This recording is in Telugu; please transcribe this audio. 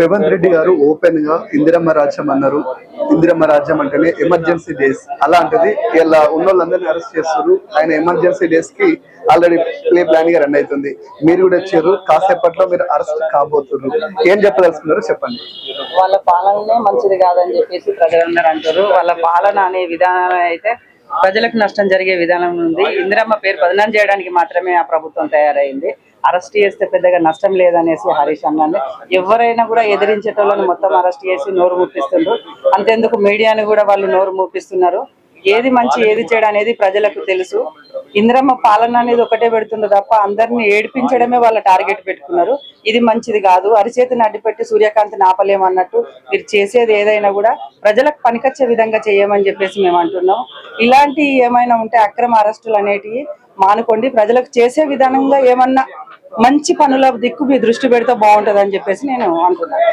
రేవంత్ రెడ్డి గారు ఓపెన్గా ఇందిరమ్మ రాజ్యం అన్నారు. ఇందిరమ్మ రాజ్యం అంటేనే ఎమర్జెన్సీ డేస్ అలాంటిది ఇలా ఉన్న వాళ్ళందరినీ అరెస్ట్ చేస్తారు ఆయన ఎమర్జెన్సీ డేస్కి ఆల్రెడీ ప్లే ప్లాన్గా రన్ అవుతుంది. మీరు కూడా వచ్చారు. కాసేపట్లో మీరు అరెస్ట్ కాబోతున్నారు. ఏం చెప్పదలుచుకున్నారో చెప్పండి. వాళ్ళ పాలననే మంచిది కాదని చెప్పేసి ప్రజలందరూ అంటారు. వాళ్ళ పాలన అనే విధానం అయితే ప్రజలకు నష్టం జరిగే విధానం ఉంది. ఇందిరమ్మ పేరు బదనాం చేయడానికి మాత్రమే ఆ ప్రభుత్వం తయారైంది. అరెస్ట్ చేస్తే పెద్దగా నష్టం లేదనేసి హరీష్ అన్నాను ఎవరైనా కూడా ఎదిరించేటోళ్ళని మొత్తం అరెస్ట్ చేసి నోరు మూపిస్తుండ్రు. అంతేందుకు మీడియాని కూడా వాళ్ళు నోరు మూపిస్తున్నారు. ఏది మంచి ఏది చెడు అనేది ప్రజలకు తెలుసు. ఇందిరమ్మ పాలన అనేది ఒకటే పెడుతుంది తప్ప అందరిని ఏడిపించడమే వాళ్ళ టార్గెట్ పెట్టుకున్నారు. ఇది మంచిది కాదు. అరిచేతిని అడ్డుపెట్టి సూర్యకాంతిని ఆపలేమన్నట్టు మీరు చేసేది ఏదైనా కూడా ప్రజలకు పనికొచ్చే విధంగా చేయమని చెప్పేసి మేము అంటున్నాం. ఇలాంటి ఏమైనా ఉంటే అక్రమ అరెస్టులు అనేటివి మానుకోండి. ప్రజలకు చేసే విధానంగా ఏమన్నా మంచి పనుల దిక్కు మీ దృష్టి పెడితే బాగుంటది అని చెప్పేసి నేను అనుకున్నాను